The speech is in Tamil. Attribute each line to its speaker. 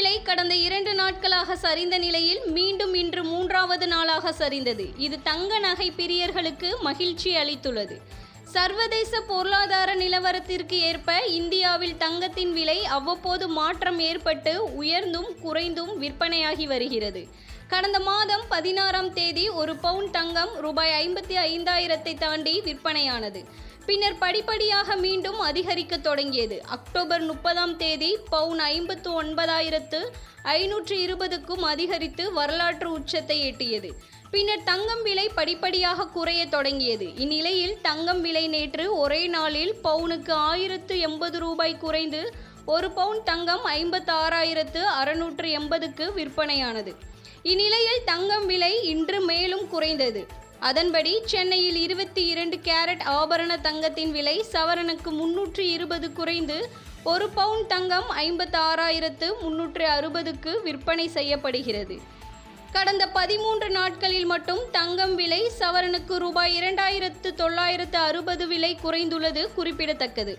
Speaker 1: விலை கடந்த இரண்டு நாட்களாக சரிந்த நிலையில் மீண்டும் இன்று மூன்றாவது நாளாக சரிந்தது. இது தங்க நகை பிரியர்களுக்கு மகிழ்ச்சி அளித்துள்ளது. சர்வதேச பொருளாதார நிலவரத்திற்கு ஏற்ப இந்தியாவில் தங்கத்தின் விலை அவ்வப்போது மாற்றம் ஏற்பட்டு உயர்ந்தும் குறைந்தும் விற்பனையாகி வருகிறது. கடந்த மாதம் பதினாறாம் தேதி ஒரு பவுன் தங்கம் ரூபாய் ஐம்பத்தி ஐந்தாயிரத்தை தாண்டி விற்பனையானது. பின்னர் படிப்படியாக மீண்டும் அதிகரிக்க தொடங்கியது. அக்டோபர் முப்பதாம் தேதி பவுன் ஐம்பத்து ஒன்பதாயிரத்து ஐநூற்று இருபதுக்கும் அதிகரித்து வரலாற்று உச்சத்தை எட்டியது. பின்னர் தங்கம் விலை படிப்படியாக குறைய தொடங்கியது. இந்நிலையில் தங்கம் விலை நேற்று ஒரே நாளில் பவுனுக்கு ஆயிரத்து எண்பது ரூபாய் குறைந்து ஒரு பவுன் தங்கம் ஐம்பத்தாறாயிரத்து அறுநூற்று எண்பதுக்கு விற்பனையானது. இந்நிலையில் தங்கம் விலை இன்று மேலும் குறைந்தது. அதன்படி சென்னையில் இருபத்தி இரண்டு கேரட் ஆபரண தங்கத்தின் விலை சவரனுக்கு முன்னூற்று இருபது குறைந்து ஒரு பவுன் தங்கம் ஐம்பத்து ஆறாயிரத்து முன்னூற்று அறுபதுக்கு விற்பனை செய்யப்படுகிறது. கடந்த பதிமூன்று நாட்களில் மட்டும் தங்கம் விலை சவரனுக்கு ரூபாய் இரண்டாயிரத்து தொள்ளாயிரத்து அறுபது விலை குறைந்துள்ளது குறிப்பிடத்தக்கது.